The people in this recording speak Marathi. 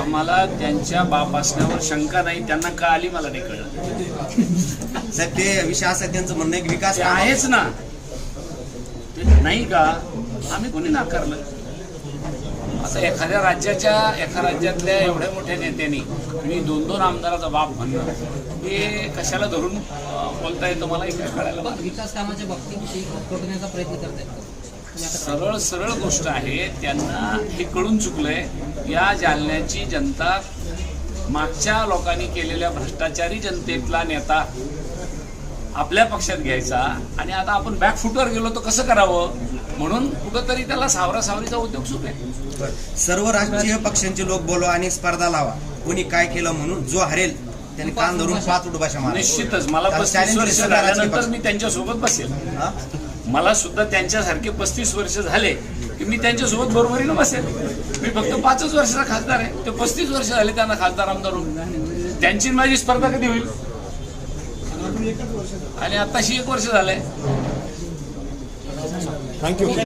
आम्हाला त्यांच्या बाप असण्यावर शंका नाही त्यांना का आली मला नाही कळलं. साहेब ते विषय असा आहे, त्यांचं म्हणणं आहे की विकास आहेच ना. नाही का? आम्ही कोणी नाकारलं? आता एखाद्या राज्याच्या एका राज्यातल्या एवढ्या मोठ्या नेत्यांनी मी दोन दोन आमदाराचा बाप म्हणणं हे कशाला धरून बोलता येतं? मला इकडे कळायला विकास कामाच्या बाबतीत प्रयत्न करतायत का? सरळ सरळ गोष्ट आहे त्यांना हे कळून चुकलंय या जालन्याची जनता मागच्या लोकांनी केलेल्या भ्रष्टाचारी जनतेतला नेता आपल्या पक्षात घ्यायचा आणि आता आपण बॅकफुटवर गेलो तर कसं करावं? म्हणून कुठंतरी त्याला सावरा सावरीचा उद्योग सुटेल आहे. सर्व राजकीय पक्षांचे लोक बोलवा आणि स्पर्धा लावा. कोणी काय केलं म्हणून जो हरेल त्याने कान धरून पाच उडभाषा मारा निश्चितच. मला त्याला पस्तीस challenge वर्ष राजकीय झाल्यानंतर पक्ष- मी त्यांच्यासोबत बसेल. हा? मला सुद्धा त्यांच्यासारखे पस्तीस वर्ष झाले की मी त्यांच्यासोबत बरोबरीनं बसेल. मी फक्त पाचच वर्षाचा खासदार आहे. ते पस्तीस वर्ष झाले त्यांना खासदार आमदार होऊन. त्यांची आणि माझी स्पर्धा कधी होईल? आणि आताशी एक वर्ष झालंय. थँक्यू